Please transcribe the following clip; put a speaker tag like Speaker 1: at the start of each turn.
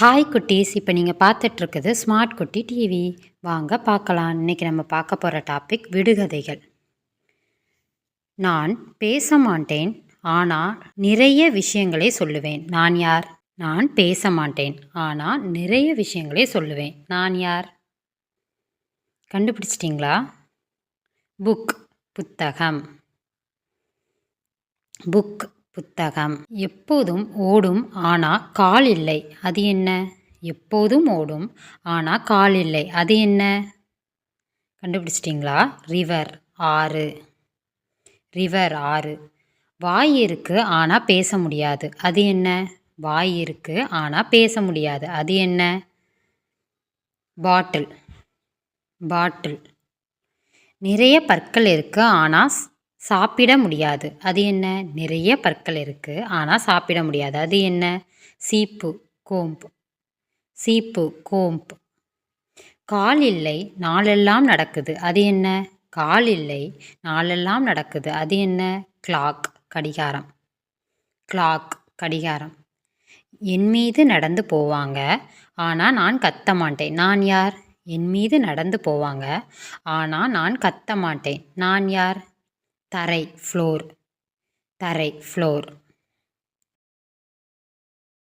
Speaker 1: Hi குட்டீஸ் இப்போ நீங்கள் பார்த்துட்ருக்குது ஸ்மார்ட் குட்டி டிவி. வாங்க பார்க்கலாம். இன்றைக்கி நம்ம பார்க்க போகிற டாபிக் விடுகதைகள். நான் பேச மாட்டேன் ஆனால் நிறைய விஷயங்களை சொல்லுவேன். நான் யார்? நான் பேச மாட்டேன் ஆனால் நிறைய விஷயங்களை சொல்லுவேன். நான் யார்? கண்டுபிடிச்சிட்டிங்களா? புக் புத்தகம். புக். புத்தகம். எப்போதும் ஓடும் ஆனால் கால் இல்லை. அது என்ன? எப்போதும் ஓடும் ஆனால் கால் இல்லை. அது என்ன? கண்டுபிடிச்சிட்டிங்களா? ரிவர் ஆறு. ரிவர் ஆறு. வாய் இருக்கு ஆனால் பேச முடியாது. அது என்ன? வாய் இருக்கு ஆனால் பேச முடியாது. அது என்ன? பாட்டில் பாட்டில் நிறைய பற்கள் இருக்கு ஆனால் சாப்பிட முடியாது. அது என்ன? நிறைய பற்கள் இருக்குது ஆனால் சாப்பிட முடியாது. அது என்ன? சீப்பு கோம்பு. சீப்பு கோம்பு. கால் இல்லை நாளெல்லாம் நடக்குது. அது என்ன? கால் இல்லை நாளெல்லாம் நடக்குது. அது என்ன? கிளாக் கடிகாரம். கிளாக் கடிகாரம். என் மீது நடந்து போவாங்க. ஆனால் நான் கத்த மாட்டேன். நான் யார்? என் மீது நடந்து போவாங்க. ஆனால் நான் கத்த மாட்டேன். நான் யார்? தரை ஃப்ளோர் தரை ஃப்ளோர்